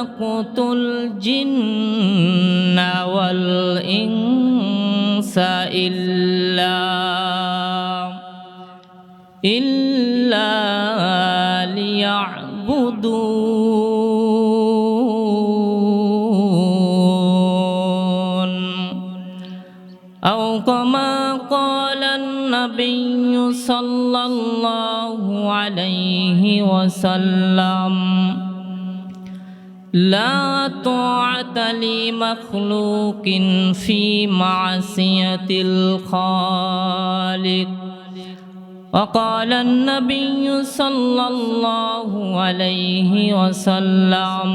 خلقت الجن والإنس إلا إلا ليعبدون. أو كما قال النبي صلى الله عليه وسلم لا طاعة لمخلوق في معصية الخالق. وقال النبي صلى الله عليه وسلم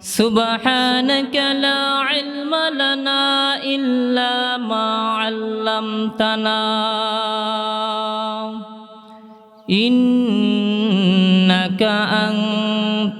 سبحانك لا علم لنا إلا ما علمتنا. إنك أنت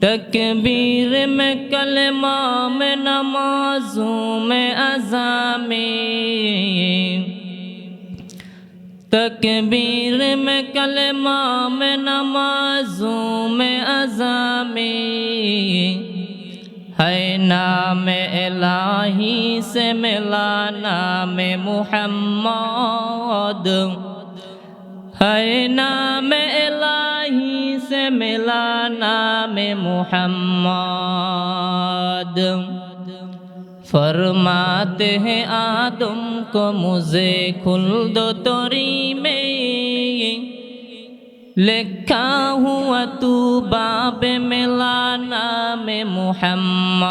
تکبیر میں کلمہ میں نمازوں میں اذا میں تکبیر میں کلمہ میں نمازوں میں اذا میں ہے نام الہی سے ملا نام محمد ہے نام الہی मिला नाम मोहम्मद फरमाते हैं आदम को मुझे खुल दो तोरी में लिखा हुआ तू बाब मिला नाम मोहम्मद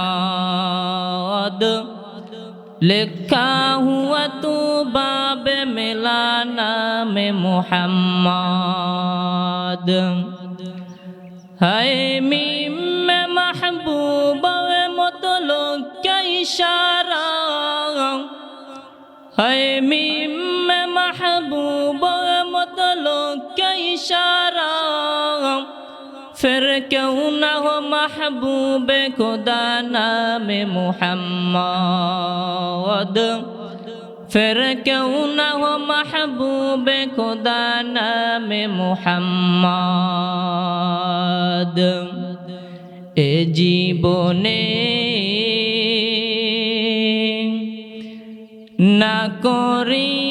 लिखा हुआ तू बाब मिला नाम मोहम्मद হায় মিম্মে মাহবুব মতো লোককে ইশারা হায় মিম্মে মাহবুব মতো লোককে ইশারা ফের কেউ না হো মাহবুবে খোদা নামে মোহাম্মদ। پھر کیوں نہ ہو محبوب خدا نام محمد এ জীবনে না করি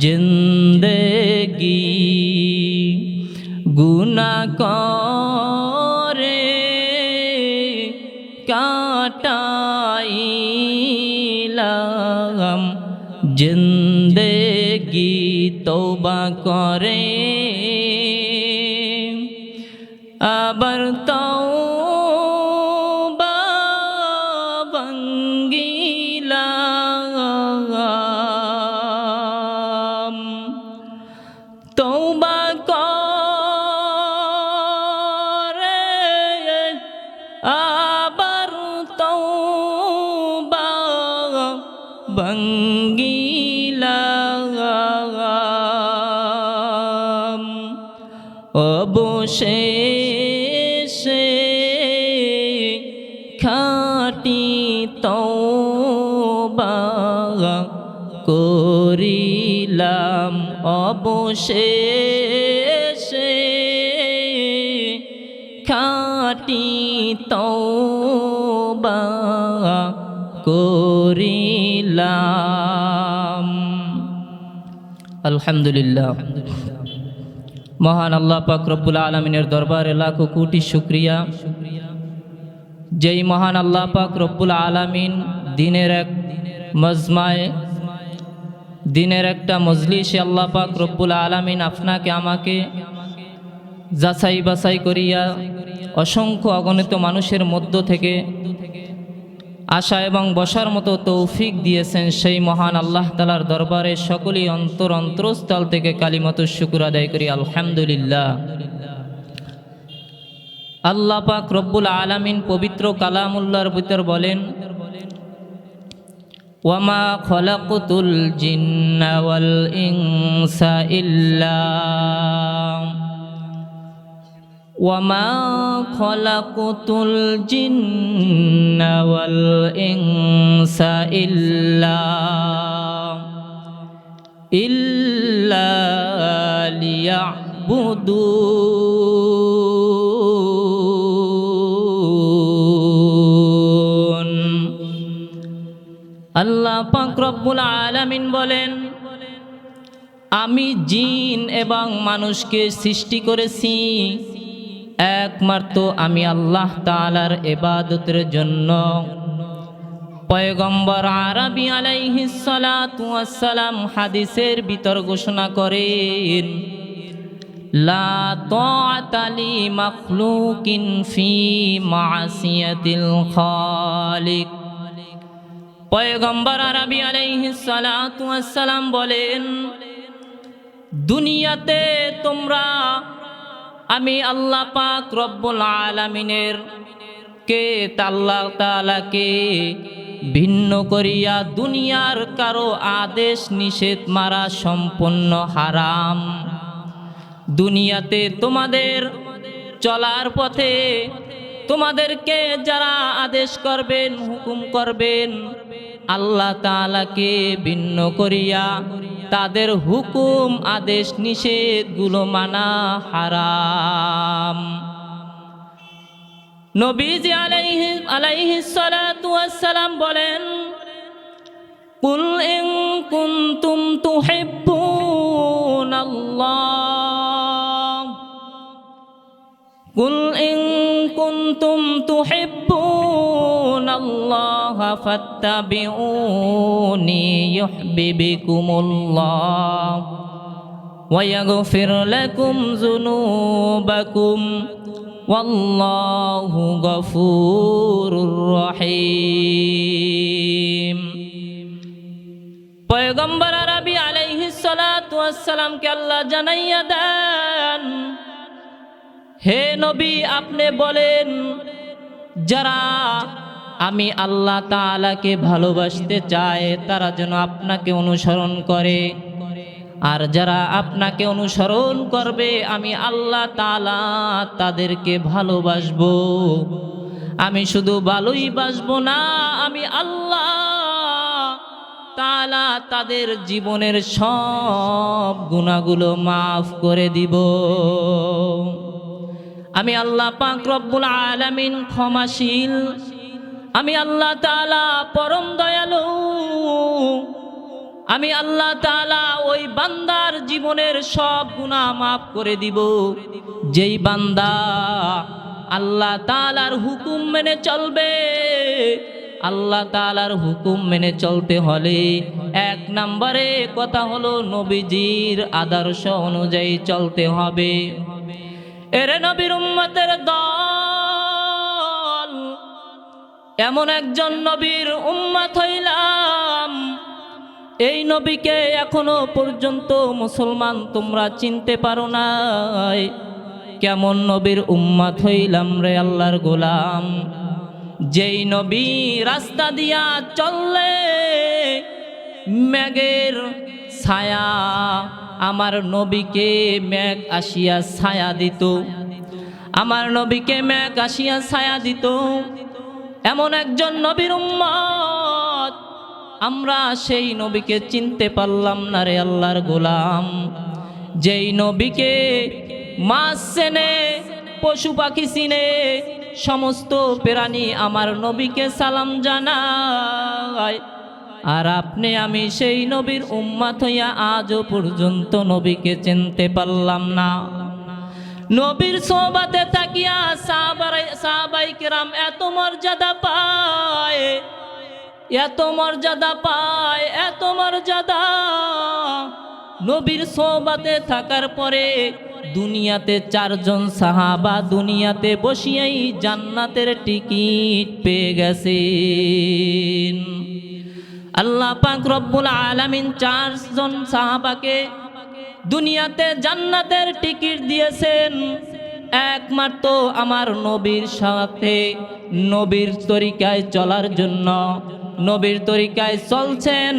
জিন্দগি গুনা করে কাটাইলাম জিন্দগি তোবা করে অবশেষে খাটি তৌবা করিলাম। অবশেষে খাটি তওবা করিলাম। আলহামদুলিল্লাহ। মহান আল্লাহ পাক রব্বুল আলমিনের দরবারে লাখো কোটি শুক্রিয়া। যেই মহান আল্লাহ পাক রব্বুল আলামিন দিনের এক মজমায়, দিনের একটা মজলিসে আল্লাহ পাক রব্বুল আলামিন আপনাকে, আমাকে যাচাই বাছাই করিয়া অসংখ্য অগণিত মানুষের মধ্য থেকে আশা এবং বসার মতো তৌফিক দিয়েছেন সেই মহান আল্লাহ তালার দরবারে সকলেই অন্তর অন্তরস্থল থেকে কালিমতো শুকুর আদায় করি, আলহামদুলিল্লাহ। আল্লাহ পাক রব্বুল আলামিন পবিত্র কালামুল্লার ভিতর বলেন, ওয়ামা খলাকুতুল জিন্না ওয়াল ইনসা ইল্লা খলাকুতুল জিন্না ওয়াল ইনসা ইল্লা লিয়াবুদুন আল্লাহ পাক আলামিন বলেন, আমি জিন এবং মানুষকে সৃষ্টি করেছি একমাত্র আমি আল্লাহ তালার এবাদতের জন্য। পয়গম্বর আরবি আলাইহিস সালাতু হাদিসের ভিতর ঘোষণা করেন আরবি বলেন, দুনিয়াতে তোমরা আমি আল্লাহ পাক রব্বুল আলামিনের কে তাল্লা তালাকে ভিন্ন করিয়া দুনিয়ার কারও আদেশ নিষেধ মারা সম্পূর্ণ হারাম। দুনিয়াতে তোমাদের চলার পথে তোমাদেরকে যারা আদেশ করবেন, হুকুম করবেন আল্লাহ তাআলাকে ভিন্ন করিয়া তাদের হুকুম, আদেশ, নিষেধগুলো মানা হারাম। নবীজি আলাইহি আলাইহি ওয়াসসালাম বলেন, কুল ইন কুনতুম তুহিব্বুনাল্লাহ। কুল ইন কুনতুম তুহিব্বুনাল্লাহ ফাত্তাবিউনি ইউহিব্বুকুমুল্লাহ ويغفر لكم ذنوبكم والله غفور رحيم পয়গম্বর আরবি আলাইহিস সালাতু ওয়াসসালামকে আল্লাহ জানাইয়া দেন হে নবী, আপনি বলেন, যারা আমি আল্লাহ তাআলাকে ভালোবাসতে চায় তারা যেন আপনাকে অনুসরণ করে। আর যারা আপনাকে অনুসরণ করবে, আমি আল্লাহ তাআলা তাদেরকে ভালোবাসবো। আমি শুধু ভালোই বাসবো না, আমি আল্লাহ তালা তাদের জীবনের সব গুণাগুলো মাফ করে দিব। আমি আল্লাহ পাক রব্বুল আলামিন ক্ষমাশীল। আমি আল্লাহ তাআলা পরম দয়ালু। আমি আল্লাহ তাআলা ওই বান্দার জীবনের সব গুনাহ মাফ করে দিব। যেই বান্দা আল্লাহ তাআলার হুকুম মেনে চলবে, আল্লাহ তাআলার হুকুম মেনে চলতে হলে এক নম্বরে কথা হলো নবীজির আদর্শ অনুযায়ী চলতে হবে। এরে নবীর উম্মতের দল, এমন একজন নবীর উম্মত হইলাম। এই নবীকে এখনও পর্যন্ত মুসলমান তোমরা চিনতে পারো নাই। কেমন নবীর উম্মাত হইলাম রে আল্লাহর গোলাম। যেই নবী রাস্তা দিয়া চললে ম্যাগের ছায়া আমার নবীকে ম্যাগ আসিয়া ছায়া দিত। আমার নবীকে ম্যাগ আসিয়া ছায়া দিত। এমন একজন নবীর উম্মত। আমরা সেই নবীকে চিনতে পারলাম না রে আল্লাহর গোলাম। যেই নবীকে মাছ চেনে পশু পাখি চিনে, সমস্ত প্রাণী আমার নবীকে সালাম জানায়। আর আপনি আমি সেই নবীর উম্মাত হইয়া আজও পর্যন্ত নবীকে চিনতে পারলাম না। নবীর সোবাতে তাকিয়া সাহাবাই কেরাম এত মর্যাদা পায়, এত মর্যাদা পায়, এত মর্যাদা। নবীর সোবাতে থাকার পরে দুনিয়াতে চারজন সাহাবা দুনিয়াতে বসিয়াই জান্নাতের টিকিট পেয়ে গেছেন। আল্লাহ পাক রব্বুল আলামিন চারজন সাহাবাকে দুনিয়াতে জান্নাতের টিকিট দিয়েছেন। একমাত্র আমার নবীর সাথে, নবীর তরিকায় চলার জন্য। নবীর তরিকায় চলছেন,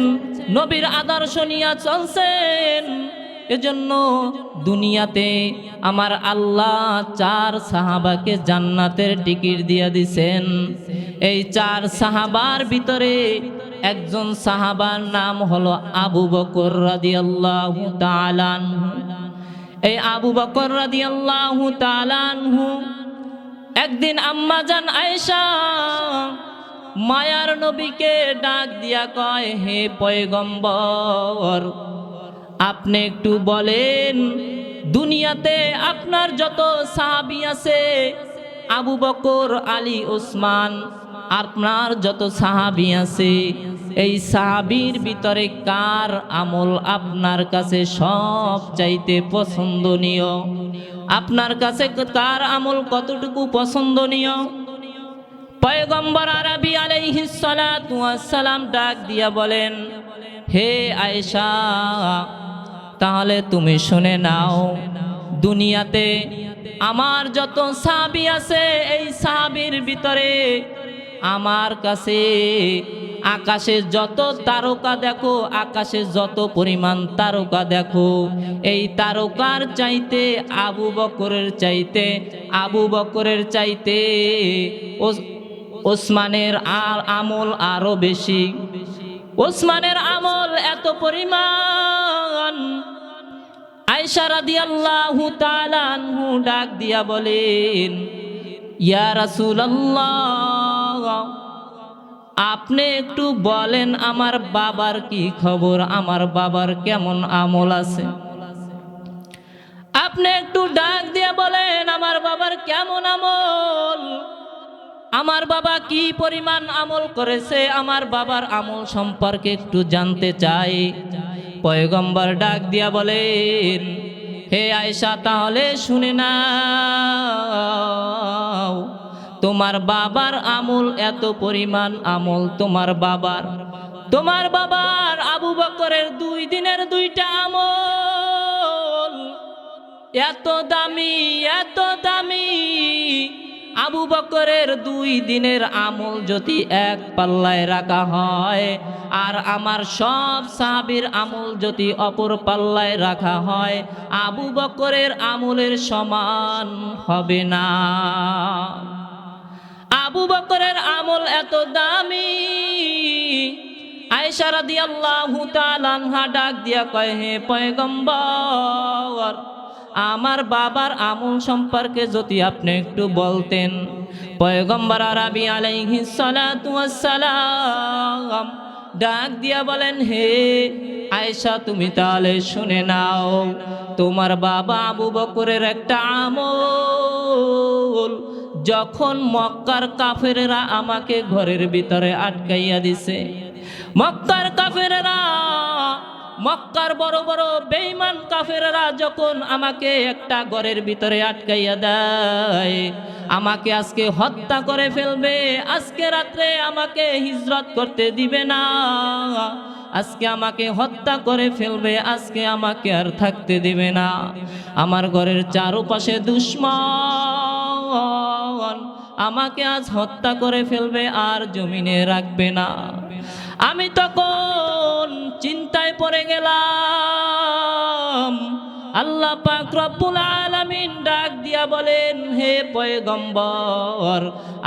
নবীর আদর্শ নিয়ে চলছেন। এজন্য দুনিয়াতে আমার আল্লাহ চার সাহাবাকে জান্নাতের টিকিট দিয়ে দিছেন এই চার সাহাবার ভিতরে একজন সাহাবার নাম হলো আবু বকর তাআলা আনহু। এই আবু বকর তাআলা আনহু একদিন আম্মা জান আয়েশা মায়ার নবীকে ডাক দিয়া কয়, হে পয়গম্বর, আপনি একটু বলেন, দুনিয়াতে আপনার যত সাহাবি আছে, আবু বকর, আলী, ওসমান, আপনার যত সাহাবি আছে এই সাহাবির ভিতরে কার আমল আপনার কাছে সব চাইতে পছন্দনীয়? আপনার কাছে কার আমল কতটুকু পছন্দনীয়? পয়গম্বর আরবি সালাম ডাক দিয়া বলেন, হে আয়েশা, তাহলে তুমি শুনে নাও, দুনিয়াতে আমার যত সাহাবি আছে, এই সাহাবির ভিতরে আমার কাছে আকাশে যত তারকা দেখো, আকাশে যত পরিমাণ তারকা দেখো। এই তারকার চাইতে, আবু বকরের চাইতে, আবু বকরের চাইতে ওস- ওসমানের আর আমল আরও বেশি। ওসমানের আমল এত পরিমাণ। আয়সা রাদিয়াল্লাহু তাআলা আনহু ডাক দিয়া বলেন, ইয়া রাসূলুল্লাহ আপনি একটু বলেন, আমার বাবার কি খবর? আমার বাবার কেমন আমল আছে? আপনি একটু ডাক দিয়ে বলেন, আমার বাবার কেমন আমল? আমার বাবা কি পরিমাণ আমল করেছে? আমার বাবার আমল সম্পর্কে একটু জানতে চাই। পয়গম্বর ডাক দিয়া বলেন, হে আয়সা তাহলে শুনে নাও। তোমার বাবার আমল এত পরিমাণ আমল তোমার বাবার। তোমার বাবার আবু বকরের দুই দিনের দুইটা আমল। এত দামি এত দামি। আবু বকরের দুই দিনের আমল যদি এক পাল্লায় রাখা হয়, আর আমার সব সাহাবির আমল যদি অপর পাল্লায় রাখা হয়, আবু বকরের আমলের সমান হবে না। আবু বকরের আমল এত দামি। আয়েশা রাদিয়াল্লাহু তাআলা আনহা ডাক দিয়া কয়, হে পয়গম্বর, আমার বাবার আমল সম্পর্কে যদি আপনি একটু বলতেন। পয়গম্বর আরবি আলাইহিস সালাতু ওয়াসসালাম ডাক দিয়া বলেন, হে আয়েশা, তুমি তাহলে শুনে নাও, তোমার বাবা আবু বকরের একটা আমল যখন মক্কার কাফেরেরা আমাকে ঘরের ভিতরে আটকাইয়া দিছে, মক্কার কাফেরেরা, মক্কার বড় বড় বেইমান কাফেরেরা যখন আমাকে একটা ঘরের ভিতরে আটকাইয়া দেয়, আমাকে আজকে হত্যা করে ফেলবে, আজকে রাত্রে আমাকে হিজরত করতে দিবে না, আজকে আমাকে হত্যা করে ফেলবে, আজকে আমাকে আর থাকতে দিবে না। আমার ঘরের চারপাশে দুশ্মন। আমাকে আজ হত্যা করে ফেলবে আর জমিনে রাখবে না। আমি তখন চিন্তায় পড়ে গেলাম আল্লাহ পাক রব্বুল আলামিন ডাক দিয়া বলেন, হে পয়গম্বর,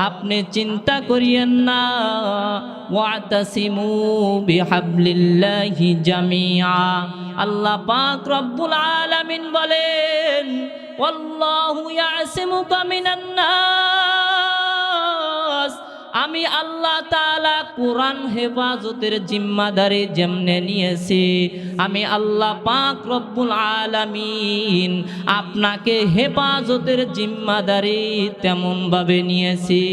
আপনি চিন্তা করিয়েন না। ওয়াতাসিমু বিহাবলিল্লাহি জামিআ। আল্লাহ পাক রব্বুল আলামিন বলেন, ওয়াল্লাহু ইয়াসিমুকা মিনান নাস। আমি আল্লাহ তাআলা কোরআন হেফাজতের জিম্মাদারি যেমনে নিয়েছি, আমি আল্লাহ পাক রব্বুল আলামিন আপনাকে হেফাজতের জিম্মাদারি তেমনভাবে নিয়েছি।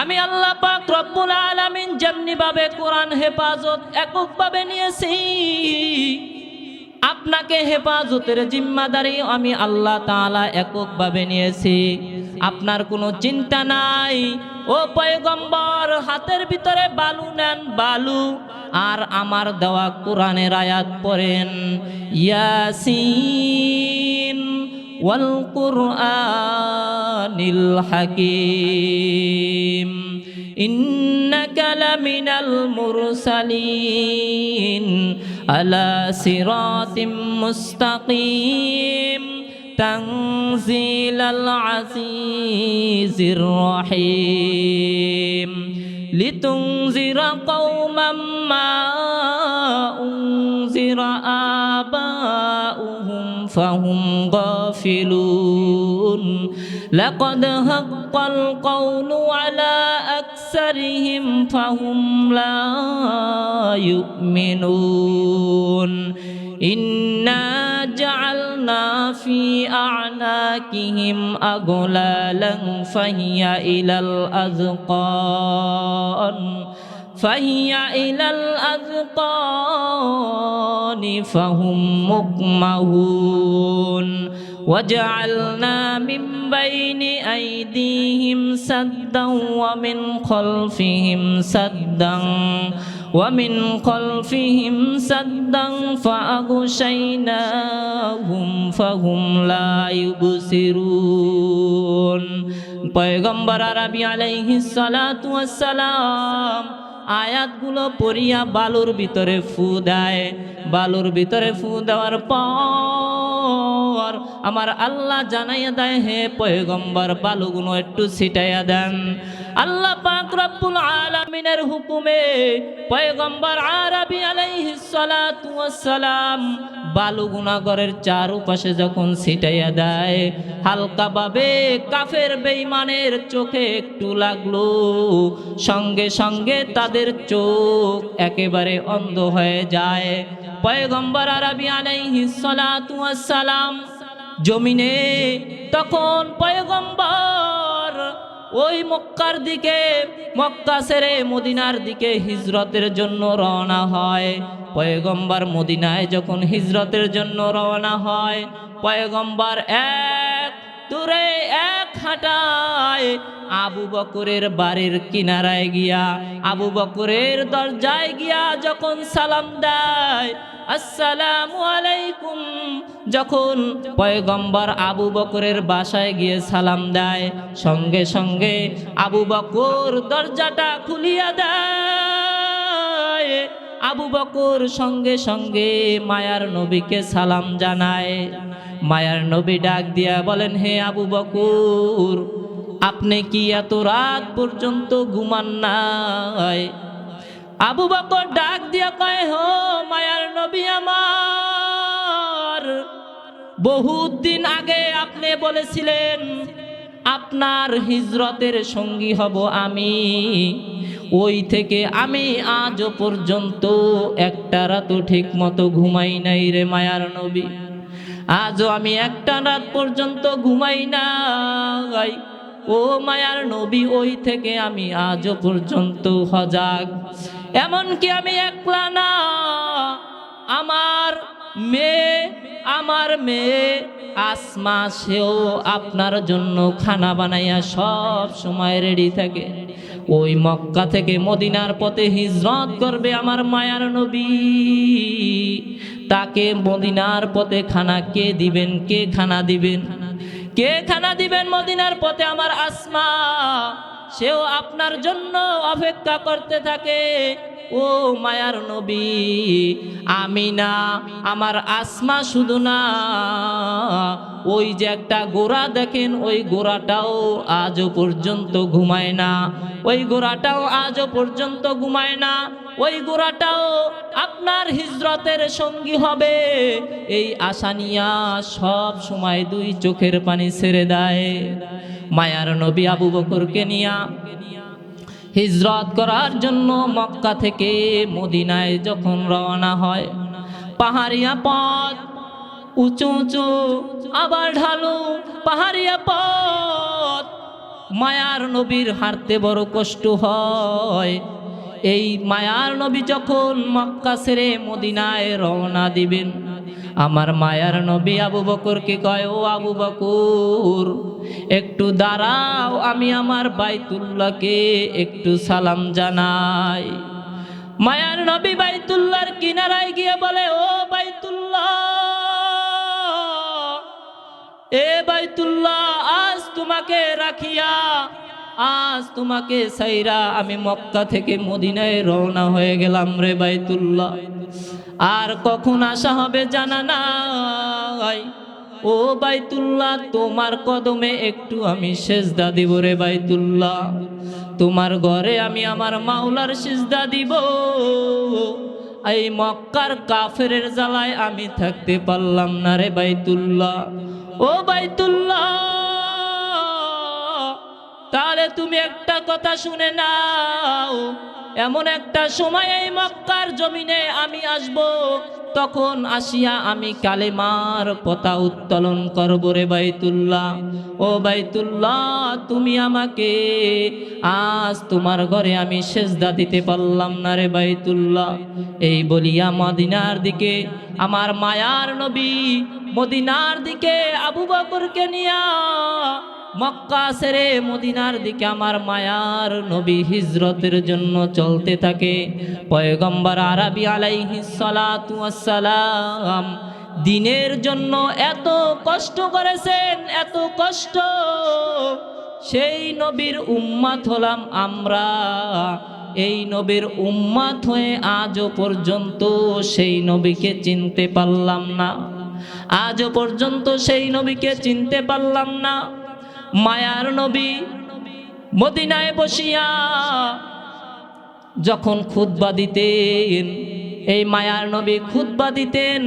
আমি আল্লাহ পাক রব্বুল আলামিন যেমনিভাবে কোরআন হেফাজত এককভাবে নিয়েছি আপনাকে হেফাজতের জিম্মাদারি আমি আল্লাহ তাআলা এককভাবে নিয়েছি। আপনার কোনো চিন্তা নাই। ও পয়গম্বর, হাতের ভিতরে বালু নেন, বালু, আর আমার দেওয়া কোরআনের আয়াত পড়েন। ইয়াসিন ওয়াল কুরআনিল হাকিম। إنك لمن المرسلين على صراط مستقيم. تنزيل العزيز الرحيم. لتنذر قوما ما أنذر آباؤهم فهم غافلون. لقد حق القول على أكثرهم فهم لا يؤمنون إنا جعلنا في أعناقهم أغلالا فهي إلى الأذقان فهي إلى الأذقان فهم مقمهون وجعلنا من بين أيديهم سدا ومن خلفهم سدا ومن خلفهم سدا فأغشيناهم فهم لا يبصرون পয়গম্বর আরবি আলাইহিস সালাতু ওয়াসসালাম আয়াতগুলো পড়িয়া বালুর ভিতরে ফু দেয় বালুর ভিতরে ফু দেওয়ার পর আমার আল্লাহ জানাইয়া দেয়, হে পয়গম্বর বালুগুলো একটু ছিটাইয়া দেন। আল্লাহ পাক রব্বুল আলামিনের হুকুমে পয়গম্বর আরবি আলাইহিস সালাতু ওয়াসসালাম বালু গুনাগরের চারুপাশে যখন ছিটাইয়া দেয় হালকাভাবে কাফের বেঈমানের চোখে একটু লাগল। সঙ্গে সঙ্গে তাদের চোখ একেবারে অন্ধ হয়ে যায়। পয়গম্বর আরবি আলাইহিস সালাতু ওয়াসসালাম জমিনে, তখন পয়গম্বর ওই মক্কার দিকে, মক্কা সেরে মদিনার দিকে হিজরতের জন্য রওনা হয়। পয়গম্বর মদিনায় যখন হিজরতের জন্য রওনা হয়, পয়গম্বর এক দূরে এক হাঁটায় আবু বকরের বাড়ির কিনারায় গিয়া, আবু বকরের দরজায় গিয়া যখন সালাম দেয় আসসালামু আলাইকুম। যখন পয়গম্বর আবু বকরের বাসায় গিয়ে সালাম দেয়, সঙ্গে সঙ্গে আবু বকর দরজাটা খুলিয়া দেয়। আবু বকর সঙ্গে সঙ্গে মায়ার নবীকে সালাম জানায়। মায়ার নবী ডাক দিয়া বলেন, হে আবু বকর, আপনি কি এত রাত পর্যন্ত ঘুমান নাই? আবু বকর ডাক দিয়া কয়, হো, মায়ার বহুত দিন আগে আপনি বলেছিলেন, আপনার হিজরতের সঙ্গী হব আমি। ওই থেকে আমি আজও পর্যন্ত একটা রাতও ঠিক মতো ঘুমাই নাই রে মায়ার নবী। আজও আমি একটা রাত পর্যন্ত ঘুমাই নাই। ও মায়ার নবী, ওই থেকে আমি আজও পর্যন্ত হজাগ। এমনকি আমি একলা না, আমার মেয়ে, আমার মেয়ে, আসমা, সেও আপনার জন্য খানা বানাইয়া সব সময় রেডি থাকে। ওই মক্কা থেকে মদিনার পথে হিজরত করবে আমার মায়ার নবী। তাকে মদিনার পথে খানা কে দিবেন, কে খানা দিবেন? কে খানা দিবেন মদিনার পথে আমার আসমা? সেও আপনার জন্য অপেক্ষা করতে থাকে। ও মায়ার নবী আমি না আমার আসমা শুধু না, ওই যে একটা গোড়া দেখেন, ওই গোড়াটাও আজও পর্যন্ত ঘুমায় না। ওই গোড়াটাও আজও পর্যন্ত ঘুমায় না। ওই গোড়াটাও আপনার হিজরতের সঙ্গী হবে। এই আশা নিয়া সব সময় দুই চোখের পানি ছেড়ে দেয়। মায়ার নবী আবু বকরকে নিয়া হিজরত করার জন্য মক্কা থেকে মদিনায় যখন রওনা হয়, পাহাড়িয়া পথ উঁচু উঁচু, আবার ঢালু পাহাড়িয়া পথ। মায়ার নবীর হাঁটতে বড় কষ্ট হয়। এই মায়ার নবী যখন মক্কা ছেড়ে মদিনায় রওনা দিবেন আমার মায়ার নবী আবু বকরকে কয়, ও আবু বকর, একটু দাঁড়াও, আমি আমার বাইতুল্লাহকে একটু সালাম জানাই। মায়ার নবী বাইতুল্লাহর কিনারায় গিয়ে বলে, ও বাইতুল্লাহ, এ বাইতুল্লাহ, আজ তোমাকে রাখিয়া, আজ তোমাকে সাইরা আমি মক্কা থেকে মদিনায় রওনা হয়ে গেলাম রে বাইতুল্লাহ। আর কখন আসা হবে জানা নাই। ও বাইতুল্লাহ, তোমার কদমে একটু আমি সেজদা দিব রে বাইতুল্লাহ। তোমার ঘরে আমি আমার মাওলার সেজদা দিব। এই মক্কার কাফের জ্বালায় আমি থাকতে পারলাম না রে বাইতুল্লাহ। ও বাইতুল্লাহ, তাহলে তুমি একটা কথা শুনে নাও। এমন একটা সময় এই মক্কার জমিনে আমি আসব, তখন আসিয়া আমি কালেমার পতা উত্তোলন করব রে বাইতুল্লাহ। ও বাইতুল্লাহ, তুমি আমাকে আজ তোমার ঘরে আমি সেজদা দিতে পারলাম না রে বাইতুল্লাহ। এই বলিয়া মদিনার দিকে, আমার মায়ার নবী মদিনার দিকে আবু বকরকে নিয়া মক্কা সেরে মদিনার দিকে আমার মায়ার নবী হিজরতের জন্য চলতে থাকে। পয়গম্বর আরবি আলাইহিস সালাতু ওয়াসসালাম দিনের জন্য এত কষ্ট করেছেন, এত কষ্ট। সেই নবীর উম্মাত হলাম আমরা। এই নবীর উম্মাত হয়ে আজও পর্যন্ত সেই নবীকে চিনতে পারলাম না। আজও পর্যন্ত সেই নবীকে চিনতে পারলাম না। মায়ার নবী মদিনায় বসিয়া যখন খুতবা দিতেন, এই মায়ার নবী খুতবা দিতেন,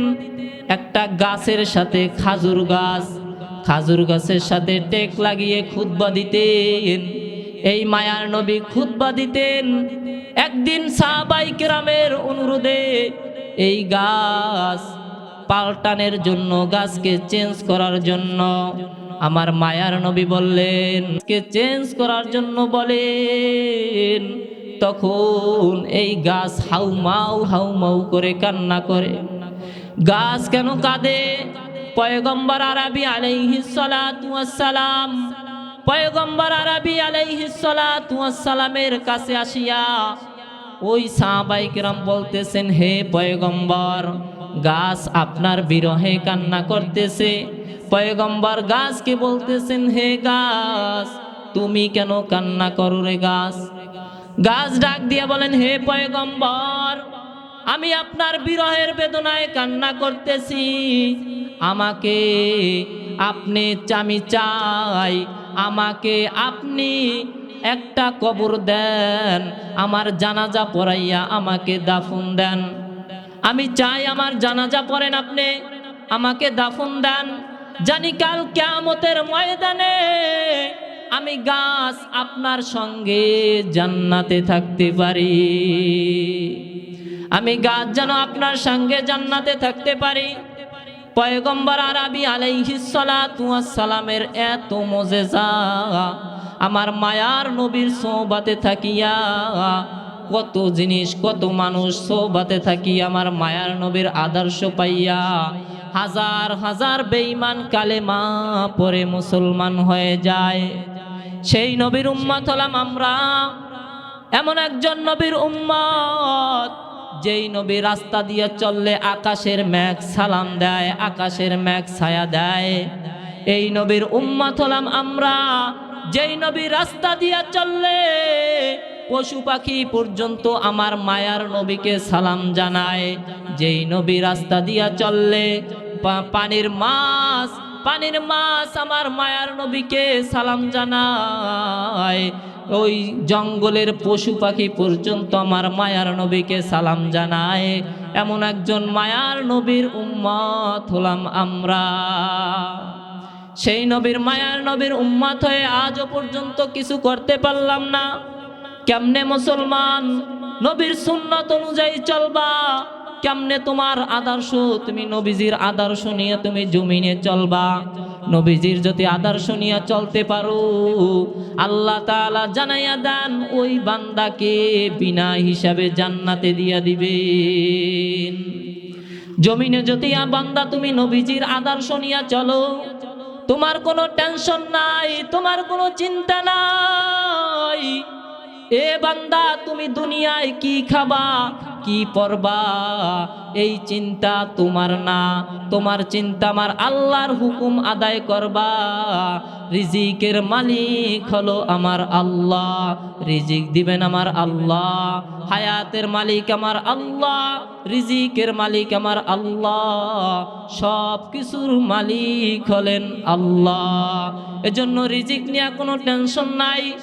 একটা গাছের সাথে খাজুর গাছ, খাজুর গাছের সাথে টেক লাগিয়ে খুতবা দিতেন। এই মায়ার নবী খুতবা দিতেন। একদিন সাহাবাই কেরামের অনুরোধে এই গাছ পাল্টানের জন্য, গাছকে চেঞ্জ করার জন্য আমার মায়ার নবী বললেন, কে চেঞ্জ করার জন্য বলেন? তখন এই গাছ হাউমাউ হাউমাউ করে কান্না করে। গাছ কেন কাঁদে? পয়গম্বর আরবি আলাইহিস সালাতু ওয়াসসালাম, পয়গম্বর আরবি আলাইহিস সালাতু ওয়াসসালামের কাছে আসিয়া ওই সাহাবাই কেরাম বলতেছেন, হে পয়গম্বর, গাছ আপনার বিরহে কান্না করতেছে। পয়গম্বর গাছকে বলতেছেন, হে গাছ, তুমি কেন কান্না করো রে গাছ? গাছ ডাক দিয়ে বলেন, হে পয়গম্বর, আমি আপনার বিরহের বেদনায় কান্না করতেছি। আমাকে আপনি চামি চাই, আমাকে আপনি একটা কবর দেন, আমার জানাজা পড়াইয়া আমাকে দাফন দেন। আমি চাই আমার জানাজা পড়েন আপনি, আমাকে দাফন দেন। জানি কাল কেয়ামতের ময়দানে আমি গাছ আপনার সঙ্গে জান্নাতে থাকতে পারি। আমি গাছ যেন আপনার সঙ্গে জান্নাতে থাকতে পারি। পয়গম্বর আরবি আলাইহিস সালাতু ওয়াস সালামের এত মজেজা, আমার মায়ার নবীর সোবাতে থাকিয়া, কত জিনিস, কত মানুষ সোবাতে থাকি, আমার মায়ার নবীর আদর্শ পাইয়া হাজার হাজার বেঈমান কালেমা পরে মুসলমান হয়ে যায়। সেই নবীর উম্মত হলাম আমরা। এমন একজন নবীর উম্মত, যেই নবী রাস্তা দিয়ে চললে আকাশের মেঘ সালাম দেয়, আকাশের মেঘ ছায়া দেয়। এই নবীর উম্মত হলাম আমরা। যেই নবী রাস্তা দিয়ে চললে পশু পাখি পর্যন্ত আমার মায়ার নবীকে সালাম জানায়। যেই নবী রাস্তা দিয়া চললে পানির মাছ পানির মাছ আমার মায়ার নবীকে সালাম জানায়। ওই জঙ্গলের পশু পাখি পর্যন্ত আমার মায়ার নবীকে সালাম জানায়। এমন একজন মায়ার নবীর উম্মত হলাম আমরা। সেই নবীর মায়ার নবীর উম্মাত হয়ে আজও পর্যন্ত কিছু করতে পারলাম না। কেমনে মুসলমান? নবীর সুন্নত অনুযায়ী চলবা। কেমনে তোমার আদর্শ? তুমি নবীজির আদর্শ নিয়ে তুমি জমিনে চলবা। নবীজির যদি আদর্শ নিয়ে চলতে পারো, আল্লাহ তাআলা জানাইয়া দেন, ওই বান্দাকে বিনা হিসাবে জান্নাতে দিয়া দিবেন। জমিনে যদি বান্দা তুমি নবীজির আদর্শ নিয়ে চলো, তোমার কোনো টেনশন নাই, তোমার কোনো চিন্তা নাই। এ বান্দা, তুমি দুনিয়ায় কি খাবা? কি পরবা এই চিন্তা তোমার না। তোমার চিন্তা আমার আল্লাহর হুকুম আদায় করবা। রিজিকের মালিক হলো আমার আল্লাহ। রিজিক দিবেন আমার আল্লাহ। হায়াতের মালিক আমার আল্লাহ। রিজিকের মালিক আমার আল্লাহ। সব কিছুর মালিক হলেন আল্লাহ। এজন্য রিজিক নিয়ে কোনো টেনশন নাই।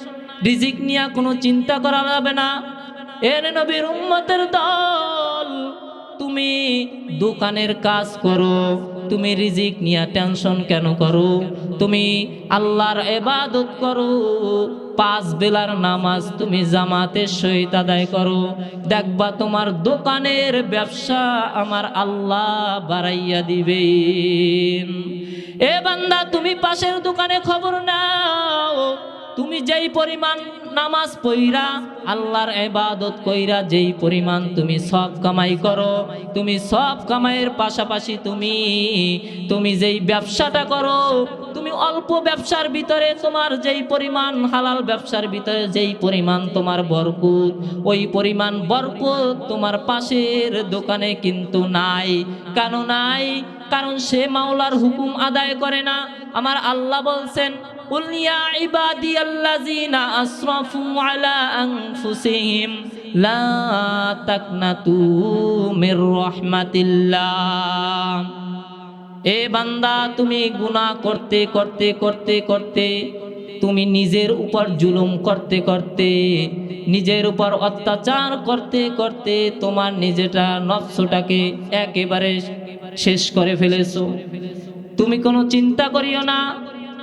রিজিক নিয়ে কোনো চিন্তা করা যাবে না। এর নবীর উম্মতের দল, তুমি দোকানের কাজ করো, তুমি রিজিক নিয়ে টেনশন কেন করো? তুমি আল্লাহর এবাদত করো, পাঁচ বেলার নামাজ তুমি জামাতের সহিত আদায় করো। দেখবা তোমার দোকানের ব্যবসা আমার আল্লাহ বাড়াইয়া দিবেন। এ বান্দা, তুমি পাশের দোকানে খবর নাও তুমি যেই পরিমাণ নামাজ পইরা আল্লাহর এবাদত কইরা যেই পরিমাণ তুমি সব কামাই করো, তুমি সব কামাইয়ের পাশাপাশি তুমি তুমি যেই ব্যবসাটা করো, তুমি অল্প ব্যবসার ভিতরে তোমার যেই পরিমাণ হালাল ব্যবসার ভিতরে যেই পরিমাণ তোমার বরকুত, ওই পরিমাণ বরকুত তোমার পাশের দোকানে কিন্তু নাই। কেন নাই? কারণ সে মাওলার হুকুম আদায় করে না। আমার আল্লাহ বলছেন قل يا عبادي الذين أسرفوا على أنفسهم لا تقنطوا من رحمة الله এ বান্দা তুমি গুনাহ করতে করতে করতে করতে তুমি নিজের উপর জুলুম করতে করতে নিজের উপর অত্যাচার করতে করতে তোমার নিজেটা নফসটাকে একেবারে শেষ করে ফেলেছো তুমি কোনো চিন্তা করিও না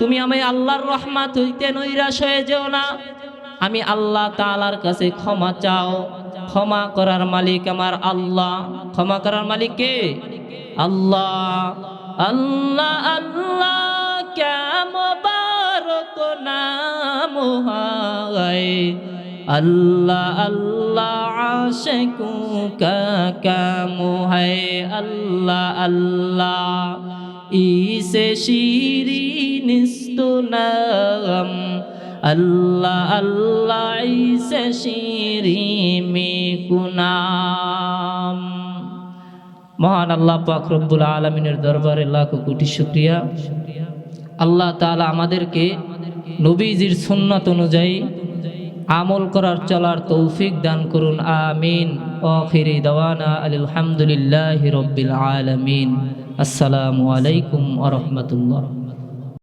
তুমি আমি আল্লাহর রহমাত হইতে নৈরাশ হয়ে যেও না। আমি আল্লাহ তাআলার কাছে ক্ষমা চাও। ক্ষমা করার মালিক আমার আল্লাহ। ক্ষমা করার মালিক কে? আল্লাহ। আল্লাহ আল্লাহ কেমবারক নাম হয়। আল্লাহ আল্লাহ আশিকু কা কাম হয় আল্লাহ আল্লাহ। ইসে শিরিনিস্ত নাম আল্লাহ আল্লাহ ইসে শিরিমি কুনাম। মহান আল্লাহ পাক রব্বুল আলমিনের দরবারে লাখ কোটি শুক্রিয়া। আল্লাহ তাআলা আমাদেরকে নবীজির সুন্নাত অনুযায়ী আমল করার চলার তৌফিক দান করুন, আমিন। আখিরি দাওয়ানা আলহামদুলিল্লাহ রব্বিল আলমিন। আসসালামু আলাইকুম আ রাহমাতুল্লাহ।